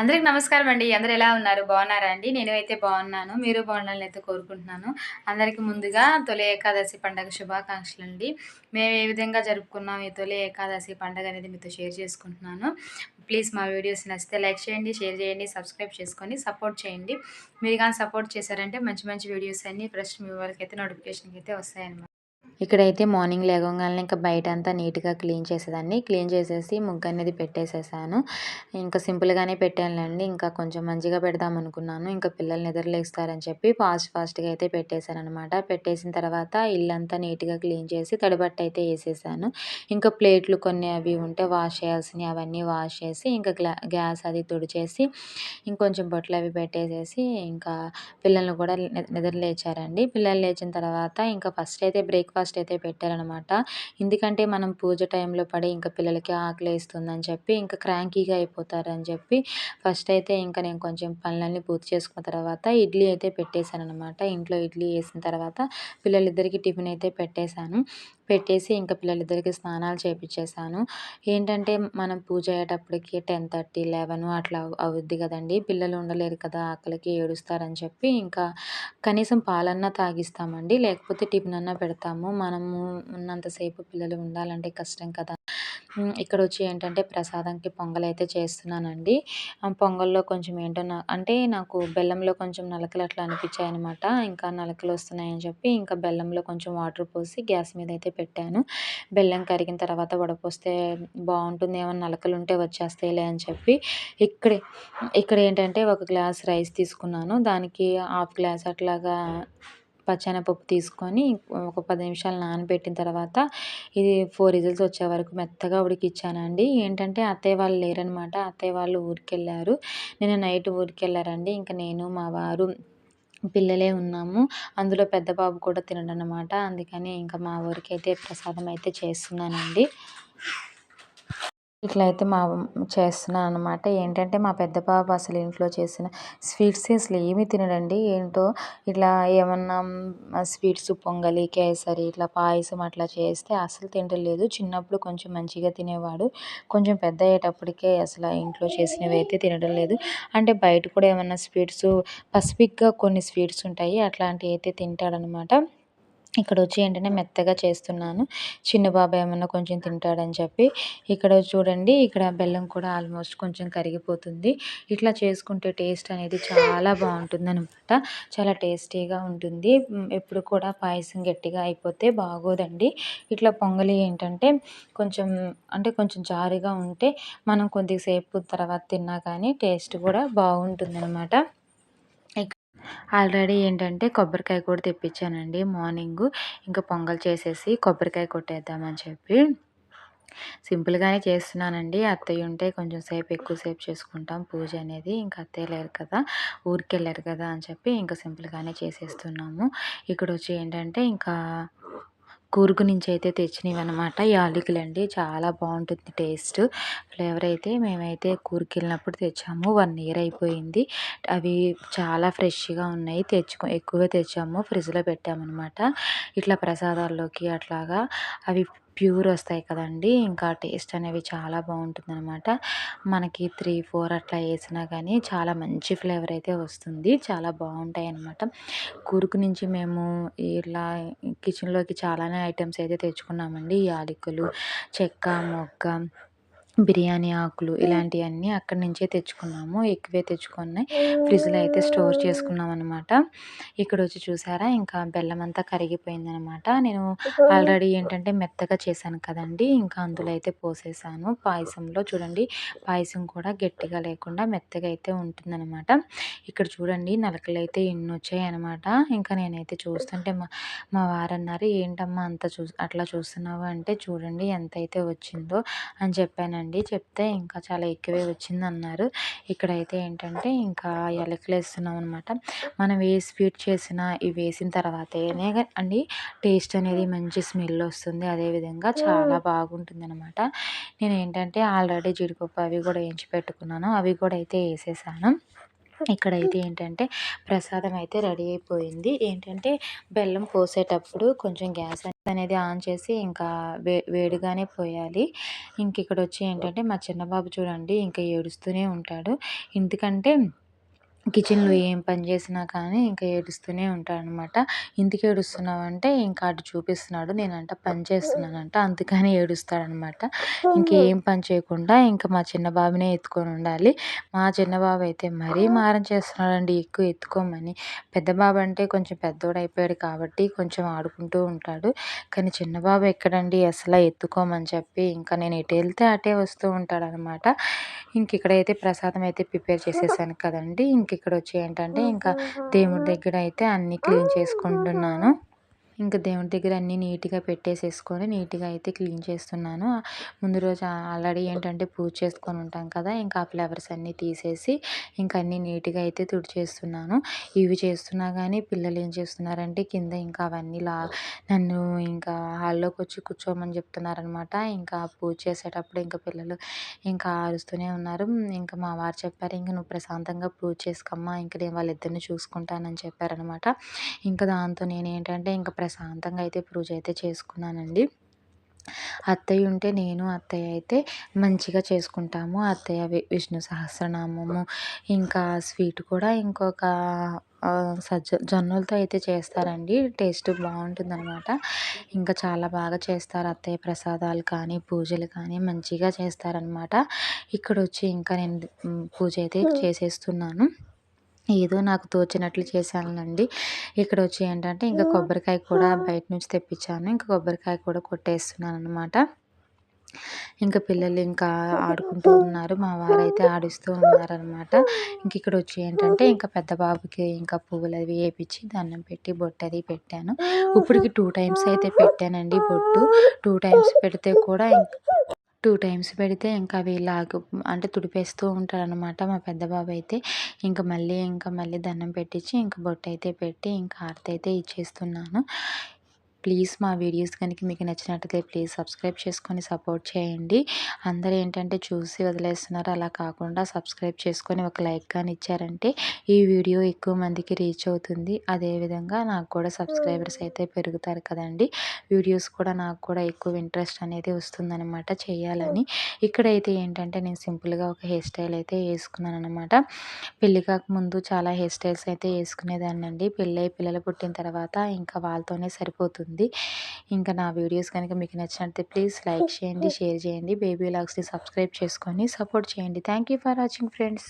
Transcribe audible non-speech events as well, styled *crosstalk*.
అందరికి నమస్కారం అండి. అందరు ఎలా ఉన్నారు? బాగున్నారా అండి? నేను అయితే బాగున్నాను. మీరు బాగుండాలని అయితే కోరుకుంటున్నాను. అందరికి ముందుగా తొలి ఏకాదశి పండగ శుభాకాంక్షలు అండి మేము ఏ విధంగా జరుపుకున్నాం ఈ తొలి ఏకాదశి పండగ అనేది మీతో షేర్ చేసుకుంటున్నాను. ప్లీజ్ మా వీడియోస్ నచ్చితే లైక్ చేయండి షేర్ చేయండి సబ్స్క్రైబ్ చేసుకొని సపోర్ట్ చేయండి. మీరు కానీ సపోర్ట్ చేశారంటే మంచి మంచి వీడియోస్ అన్నీ ఫస్ట్ మీ వాళ్ళకైతే నోటిఫికేషన్కి అయితే వస్తాయన్నమాట. ఇక్కడైతే మార్నింగ్ లేవగానే ఇంకా బయట అంతా నీట్గా క్లీన్ చేసేదాన్ని. క్లీన్ చేసేసి ముగ్గు అనేది పెట్టేసేసాను. ఇంకా సింపుల్గానే పెట్టానులేండి. ఇంకా కొంచెం మంచిగా పెడదాం అనుకున్నాను ఇంకా పిల్లలు నిద్రలేస్తారని చెప్పి ఫాస్ట్ ఫాస్ట్గా అయితే పెట్టేశాను అనమాట పెట్టేసిన తర్వాత ఇల్లంతా నీట్గా క్లీన్ చేసి తడిబట్ట అయితే వేసేసాను. ఇంకా ప్లేట్లు కొన్ని అవి ఉంటే వాష్ చేయాల్సినవి అవన్నీ వాష్ చేసి ఇంకా గ్యాస్ అది తుడిచేసి ఇంకొంచెం బొట్లు అవి పెట్టేసేసి ఇంకా పిల్లల్ని కూడా నిద్ర లేచారండి. పిల్లలు లేచిన తర్వాత ఇంకా ఫస్ట్ అయితే బ్రేక్ఫాస్ట్ బ్రేక్ఫాస్ట్ అయితే పెట్టారనమాట. ఎందుకంటే మనం పూజ టైంలో పడి ఇంకా పిల్లలకి ఆకలి వేస్తుందని చెప్పి ఇంకా క్రాంకీగా అయిపోతారని చెప్పి ఫస్ట్ అయితే ఇంకా నేను కొంచెం పనులన్నీ పూర్తి చేసుకున్న తర్వాత ఇడ్లీ అయితే పెట్టేశాను అనమాట ఇంట్లో ఇడ్లీ వేసిన తర్వాత పిల్లలిద్దరికి టిఫిన్ అయితే పెట్టేశాను. పెట్టేసి ఇంకా పిల్లలిద్దరికి స్నానాలు చేపించేశాను ఏంటంటే మనం పూజ అయ్యేటప్పటికి టెన్ థర్టీ లెవెన్ అట్లా అవుద్ది కదండి. పిల్లలు ఉండలేరు కదా ఆకలికి ఏడుస్తారని చెప్పి ఇంకా కనీసం పాలన్నా తాగిస్తామండి. లేకపోతే టిఫిన్ అన్నా పెడతాము. మనము ఉన్నంతసేపు పిల్లలు ఉండాలంటే కష్టం కదా. ఇక్కడ వచ్చి ఏంటంటే ప్రసాదంకి పొంగల్ అయితే చేస్తున్నానండి. పొంగల్లో కొంచెం ఏంటో నా అంటే నాకు బెల్లంలో కొంచెం నలకలు అట్లా అనిపించాయి అనమాట ఇంకా నలకలు వస్తున్నాయని చెప్పి ఇంకా బెల్లంలో కొంచెం వాటర్ పోసి గ్యాస్ మీద అయితే పెట్టాను. బెల్లం కరిగిన తర్వాత వడపోస్తే బాగుంటుంది. ఏమైనా నలకలు ఉంటే వచ్చేస్తాయిలే అని చెప్పి ఇక్కడే ఇక్కడ ఏంటంటే ఒక గ్లాస్ రైస్ తీసుకున్నాను. దానికి హాఫ్ గ్లాస్ అట్లాగా పచ్చెనపప్పు తీసుకొని ఒక పది నిమిషాలు నానబెట్టిన తర్వాత ఇది ఫోర్ విజిల్స్ వచ్చే వరకు మెత్తగా ఉడికిచ్చానండి. ఏంటంటే అత్తయ్య వాళ్ళు లేరనమాట. అత్తయ్య వాళ్ళు ఊరికెళ్ళారు. నేను నైట్ ఊరికెళ్ళారండి. ఇంకా నేను మా వారు పిల్లలే ఉన్నాము. అందులో పెద్ద బాబు కూడా తినడనమాట. అందుకని ఇంకా మా ఊరికైతే ప్రసాదం అయితే చేస్తున్నానండి. ఇట్లా అయితే మా చేస్తున్నాను అనమాట ఏంటంటే మా పెద్ద పాప అసలు ఇంట్లో చేసిన స్వీట్స్ అసలు ఏమీ తినడండి. ఏంటో ఇట్లా ఏమన్నా స్వీట్స్ పొంగలి కేసరి ఇట్లా పాయసం అట్లా చేస్తే అసలు తింటలేదు. చిన్నప్పుడు కొంచెం మంచిగా తినేవాడు. కొంచెం పెద్ద అయ్యేటప్పటికే అసలు ఇంట్లో చేసినవి అయితే తినడం లేదు. అంటే బయట కూడా ఏమన్నా స్వీట్స్ పసిఫిక్గా కొన్ని స్వీట్స్ ఉంటాయి. అట్లాంటివి అయితే తింటాడనమాట ఇక్కడ వచ్చి ఏంటంటే మెత్తగా చేస్తున్నాను. చిన్న బాబాయ్ ఏమన్నా కొంచెం తింటాడని చెప్పి ఇక్కడ చూడండి ఇక్కడ బెల్లం కూడా ఆల్మోస్ట్ కొంచెం కరిగిపోతుంది. ఇట్లా చేసుకుంటే టేస్ట్ అనేది చాలా బాగుంటుంది అనమాట చాలా టేస్టీగా ఉంటుంది. ఎప్పుడు కూడా పాయసం గట్టిగా అయిపోతే బాగోదండి. ఇట్లా పొంగలి ఏంటంటే కొంచెం అంటే కొంచెం జారుగా ఉంటే మనం కొద్దిసేపు తర్వాత తిన్నా కానీ టేస్ట్ కూడా బాగుంటుంది అనమాట ఆల్రెడీ ఏంటంటే కొబ్బరికాయ కూడా తెప్పించానండి మార్నింగ్. ఇంకా పొంగల్ చేసేసి కొబ్బరికాయ కొట్టేద్దామని చెప్పి. సింపుల్గానే చేస్తున్నానండి. అత్తయ్య ఉంటే కొంచెం సేపు ఎక్కువసేపు చేసుకుంటాం పూజ అనేది. ఇంకా అత్తయ్య లేరు కదా ఊరికి వెళ్ళారు కదా అని చెప్పి ఇంకా సింపుల్గానే చేసేస్తున్నాము. ఇక్కడ వచ్చి ఏంటంటే ఇంకా కూర్గ్ నుంచి అయితే తెచ్చినవి అనమాట యాలకులండి చాలా బాగుంటుంది టేస్ట్. ఫ్లేవర్ అయితే మేమైతే కూరుకు వెళ్ళినప్పుడు తెచ్చాము. వన్ ఇయర్ అయిపోయింది. అవి చాలా ఫ్రెష్గా ఉన్నాయి. తెచ్చుకో ఎక్కువగా తెచ్చాము. ఫ్రిడ్జ్లో పెట్టామన్నమాట. ఇట్లా ప్రసాదాల్లోకి అట్లాగా అవి ప్యూర్ వస్తాయి కదండి. ఇంకా టేస్ట్ అనేవి చాలా బాగుంటుంది అనమాట మనకి త్రీ ఫోర్ అట్లా వేసినా కానీ చాలా మంచి ఫ్లేవర్ అయితే వస్తుంది. చాలా బాగుంటాయి అనమాట కూరుకు నుంచి మేము ఇలా కిచెన్లోకి చాలానే ఐటమ్స్ అయితే తెచ్చుకున్నామండి. యాలకులు చెక్క మొగ్గ బిర్యానీ ఆకులు ఇలాంటివన్నీ అక్కడి నుంచే తెచ్చుకున్నాము. ఎక్కువే తెచ్చుకున్నాయి. ఫ్రిడ్జ్లో అయితే స్టోర్ చేసుకున్నాం అనమాట ఇక్కడ వచ్చి చూసారా? ఇంకా బెల్లం అంతా కరిగిపోయింది అనమాట నేను ఆల్రెడీ ఏంటంటే మెత్తగా చేశాను కదండి. ఇంకా అందులో అయితే పోసేసాను. పాయసంలో చూడండి పాయసం కూడా గట్టిగా లేకుండా మెత్తగా అయితే ఉంటుందన్నమాట. ఇక్కడ చూడండి నలకలు అయితే ఎన్ని వచ్చాయి అనమాట ఇంకా నేనైతే చూస్తుంటే మా మా వారన్నారు ఏంటమ్మా అంత చూ అట్లా చూస్తున్నావు అంటే చూడండి ఎంత అయితే వచ్చిందో అని చెప్పాను అండి. చెప్తే ఇంకా చాలా ఎక్కువే వచ్చింది అన్నారు ఇక్కడైతే ఏంటంటే ఇంకా ఎలకలు వేస్తున్నాం అనమాట మనం ఏ స్వీట్ చేసినా ఇవి వేసిన తర్వాతనే అండి టేస్ట్ అనేది మంచి స్మెల్ వస్తుంది. అదేవిధంగా చాలా బాగుంటుంది అనమాట నేను ఏంటంటే ఆల్రెడీ జీడిపప్పు అవి కూడా వేయించి పెట్టుకున్నాను. అవి కూడా అయితే వేసేసాను. ఇక్కడైతే ఏంటంటే ప్రసాదం అయితే రెడీ అయిపోయింది. ఏంటంటే బెల్లం పోసేటప్పుడు కొంచెం గ్యాస్ అనేది ఆన్ చేసి ఇంకా వే వేడిగానే పోయాలి. ఇంక ఇక్కడ వచ్చి ఏంటంటే మా చిన్న బాబు చూడండి ఇంకా ఏడుస్తూనే ఉంటాడు. ఎందుకంటే కిచెన్లో ఏం పని చేసినా కానీ ఇంకా ఏడుస్తూనే ఉంటాడనమాట ఎందుకు ఏడుస్తున్నావంటే ఇంకా అటు చూపిస్తున్నాడు నేనంట పని చేస్తున్నానంట అందుకని ఏడుస్తాడనమాట ఇంకేం పని చేయకుండా ఇంకా మా చిన్న బాబునే ఎత్తుకొని ఉండాలి. మా చిన్న బాబు అయితే మరీ మారం చేస్తున్నాడండి ఎక్కువ ఎత్తుకోమని. పెద్ద బాబు అంటే కొంచెం పెద్దోడు అయిపోయాడు కాబట్టి కొంచెం ఆడుకుంటూ ఉంటాడు. కానీ చిన్న బాబు ఎక్కడండి? అసలు ఎత్తుకోమని చెప్పి ఇంకా నేను ఎటు వెళ్తే అటే వస్తూ ఉంటాడనమాట ఇంక ఇక్కడైతే ప్రసాదం అయితే ప్రిపేర్ చేసేసాను కదండి ఇంక ఇక్కడ వచ్చి ఏంటంటే ఇంకా దేవుడి దగ్గర అయితే అన్నీ క్లీన్ చేసుకుంటున్నాను. ఇంకా దేవుడి దగ్గర అన్నీ నీట్గా పెట్టేసేసుకొని నీట్గా అయితే క్లీన్ చేస్తున్నాను. ముందు రోజు ఆల్రెడీ ఏంటంటే పూజ చేసుకొని ఉంటాం కదా ఇంకా ఆ ఫ్లవర్స్ అన్నీ తీసేసి ఇంకా అన్నీ నీట్గా అయితే తుడిచేస్తున్నాను. ఇవి చేస్తున్నా కానీ పిల్లలు ఏం చేస్తున్నారంటే కింద ఇంకా అవన్నీ లా నన్ను ఇంకా హాల్లోకి వచ్చి కూర్చోమని చెప్తున్నారనమాట. ఇంకా పూజ చేసేటప్పుడు ఇంకా పిల్లలు ఇంకా అరుస్తూనే ఉన్నారు. ఇంకా మా వారు చెప్పారు ఇంకా నువ్వు ప్రశాంతంగా పూజ చేసుకోమ్మా ఇంకా నేను వాళ్ళిద్దరిని చూసుకుంటానని చెప్పారనమాట. ఇంకా దాంతో నేను ఏంటంటే ఇంకా ప్రశాంతంగా అయితే పూజ అయితే చేసుకున్నానండి. అత్తయ్య ఉంటే నేను అత్తయ్య అయితే మంచిగా చేసుకుంటాము. అత్తయ్య వి విష్ణు సహస్రనామము ఇంకా స్వీట్ కూడా ఇంకొక సజ్జ జొన్నలతో అయితే చేస్తారండి. టేస్ట్ బాగుంటుందన్నమాట. ఇంకా చాలా బాగా చేస్తారు అత్తయ్య ప్రసాదాలు కానీ పూజలు కానీ మంచిగా చేస్తారనమాట ఇక్కడ వచ్చి ఇంకా నేను పూజ అయితే చేసేస్తున్నాను. ఏదో నాకు తోచినట్లు చేశానండి. ఇక్కడ వచ్చి ఏంటంటే ఇంకా కొబ్బరికాయ కూడా బయట నుంచి తెప్పించాను. ఇంకా కొబ్బరికాయ కూడా కొట్టేస్తున్నాను అనమాట ఇంకా పిల్లలు ఇంకా ఆడుకుంటూ ఉన్నారు. మా వారైతే ఆడిస్తూ ఉన్నారనమాట ఇంక ఇక్కడ వచ్చి ఏంటంటే ఇంకా పెద్ద బాబుకి ఇంకా పువ్వులు అవి వేపించి దండం పెట్టి బొట్టు అది పెట్టాను. ఇప్పటికి టూ టైమ్స్ అయితే పెట్టానండి బొట్టు. టూ టైమ్స్ పెడితే కూడా టూ టైమ్స్ పెడితే ఇంకా అవి లాగు అంటే తుడిపేస్తూ ఉంటారనమాట మా పెద్ద బాబు అయితే ఇంకా మళ్ళీ ఇంకా మళ్ళీ దండం పెట్టించి ఇంకా బొట్టు అయితే పెట్టి ఇంకా హారతి అయితే ఇచ్చేస్తున్నాను. ప్లీజ్ మా వీడియోస్ కనుక మీకు నచ్చినట్లయితే ప్లీజ్ సబ్స్క్రైబ్ చేసుకొని సపోర్ట్ చేయండి. అందరూ ఏంటంటే చూసి వదిలేస్తున్నారు. అలా కాకుండా సబ్స్క్రైబ్ చేసుకొని ఒక లైక్ కానీ ఇచ్చారంటే ఈ వీడియో ఎక్కువ మందికి రీచ్ అవుతుంది. అదేవిధంగా నాకు కూడా సబ్స్క్రైబర్స్ అయితే పెరుగుతారు కదండి. వీడియోస్ కూడా నాకు కూడా ఎక్కువ ఇంట్రెస్ట్ అనేది వస్తుందన్నమాట చేయాలని. ఇక్కడైతే ఏంటంటే నేను సింపుల్గా ఒక హెయిర్ స్టైల్ అయితే వేసుకున్నాను అనమాట పెళ్ళి కాకముందు చాలా హెయిర్ స్టైల్స్ అయితే వేసుకునేదాన్ని అండి పెళ్ళై పిల్లలు పుట్టిన తర్వాత ఇంకా వాళ్ళతోనే సరిపోతుంది. ఉంది. ఇంకా నా వీడియోస్ కనుక మీకు నచ్చినట్లయితే ప్లీజ్ లైక్ చేయండి *laughs* షేర్ చేయండి. బేబీ లాగ్స్ని సబ్స్క్రైబ్ చేసుకొని సపోర్ట్ చేయండి. Thank you for watching friends.